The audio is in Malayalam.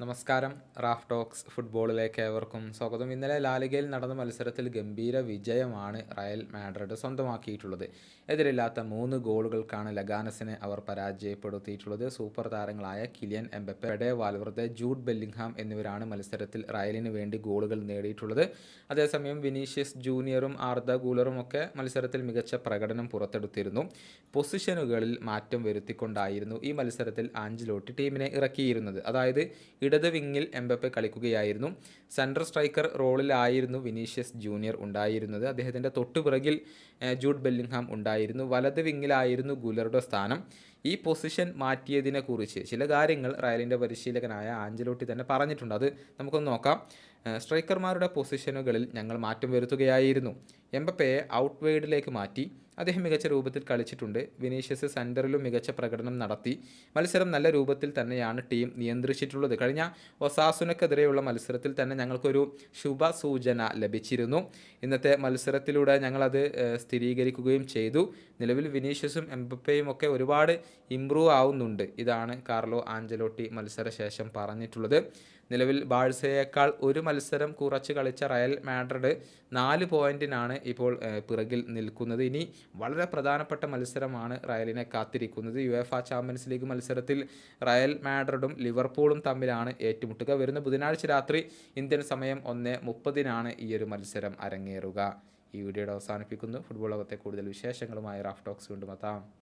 നമസ്കാരം. റാഫ് ടോക്സ് ഫുട്ബോളിലേക്ക് ഏവർക്കും സ്വാഗതം. ഇന്നലെ ലാലിഗയിൽ നടന്ന മത്സരത്തിൽ ഗംഭീര വിജയമാണ് റയൽ മാഡ്രിഡ് സ്വന്തമാക്കിയിട്ടുള്ളത്. എതിരില്ലാത്ത മൂന്ന് ഗോളുകൾക്കാണ് ലഗാനസിനെ അവർ പരാജയപ്പെടുത്തിയിട്ടുള്ളത്. സൂപ്പർ താരങ്ങളായ Kylian Mbappe Valverde Valverde Jude Bellingham എന്നിവരാണ് മത്സരത്തിൽ റയലിന് വേണ്ടി ഗോളുകൾ നേടിയിട്ടുള്ളത്. അതേസമയം വിനീഷ്യസ് ജൂനിയറും ആർദ ഗൂലറും ഒക്കെ മത്സരത്തിൽ മികച്ച പ്രകടനം പുറത്തെടുത്തിരുന്നു. പൊസിഷനുകളിൽ മാറ്റം വരുത്തിക്കൊണ്ടായിരുന്നു ഈ മത്സരത്തിൽ ആഞ്ചലോട്ടി ടീമിനെ ഇറക്കിയിരുന്നത്. അതായത് ഇടത് വിങ്ങിൽ എംബപ്പെ കളിക്കുകയായിരുന്നു. സെൻട്രൽ സ്ട്രൈക്കർ റോളിലായിരുന്നു വിനീഷ്യസ് ജൂനിയർ ഉണ്ടായിരുന്നത്. അദ്ദേഹത്തിന്റെ തൊട്ടുപിറകിൽ ജൂഡ് ബെല്ലിംഗ്ഹാം ഉണ്ടായിരുന്നു. വലത് വിങ്ങിലായിരുന്നു ഗുലറുടെ സ്ഥാനം. ഈ പൊസിഷൻ മാറ്റിയതിനെ കുറിച്ച് ചില കാര്യങ്ങൾ റയലിന്റെ പരിശീലകനായ ആഞ്ചലോട്ടി തന്നെ പറഞ്ഞിട്ടുണ്ട്. അത് നമുക്കൊന്ന് നോക്കാം. സ്ട്രൈക്കർമാരുടെ പൊസിഷനുകളിൽ ഞങ്ങൾ മാറ്റം വരുത്തുകയായിരുന്നു. എംബപ്പയെ ഔട്ട് വൈഡിലേക്ക് മാറ്റി. അദ്ദേഹം മികച്ച രൂപത്തിൽ കളിച്ചിട്ടുണ്ട്. വിനീഷ്യസ് സെന്ററിലും മികച്ച പ്രകടനം നടത്തി. മത്സരം നല്ല രൂപത്തിൽ തന്നെയാണ് ടീം നിയന്ത്രിച്ചിട്ടുള്ളത്. കഴിഞ്ഞ ഒസാസുനക്കെതിരെയുള്ള മത്സരത്തിൽ തന്നെ ഞങ്ങൾക്കൊരു ശുഭ സൂചന ലഭിച്ചിരുന്നു. ഇന്നത്തെ മത്സരത്തിലൂടെ ഞങ്ങളത് സ്ഥിരീകരിക്കുകയും ചെയ്തു. നിലവിൽ വിനീഷ്യസും എംബപ്പയും ഒക്കെ ഒരുപാട് ഇമ്പ്രൂവ് ആവുന്നുണ്ട്. ഇതാണ് കാർലോ ആഞ്ചലോട്ടി മത്സരശേഷം പറഞ്ഞിട്ടുള്ളത്. നിലവിൽ ബാഴ്സയേക്കാൾ ഒരു മത്സരം കുറച്ച് കളിച്ച റയൽ മാഡ്രിഡ് നാല് പോയിന്റിനാണ് ഇപ്പോൾ പിറകിൽ നിൽക്കുന്നത്. ഇനി വളരെ പ്രധാനപ്പെട്ട മത്സരമാണ് റയലിനെ കാത്തിരിക്കുന്നത്. യു എഫ് ചാമ്പ്യൻസ് ലീഗ് മത്സരത്തിൽ റയൽ മാഡ്രിഡും ലിവർപൂളും തമ്മിലാണ് ഏറ്റുമുട്ടുക. വരുന്ന ബുധനാഴ്ച രാത്രി ഇന്ത്യൻ സമയം ഒന്ന് മുപ്പതിനാണ് ഈ ഒരു മത്സരം അരങ്ങേറുക. ഈ വീഡിയോയുടെ അവസാനിപ്പിക്കുന്നു. ഫുട്ബോൾ ലോകത്തെ കൂടുതൽ വിശേഷങ്ങളുമായി റാഫ് ടോക്സ് വീണ്ടും എത്താം.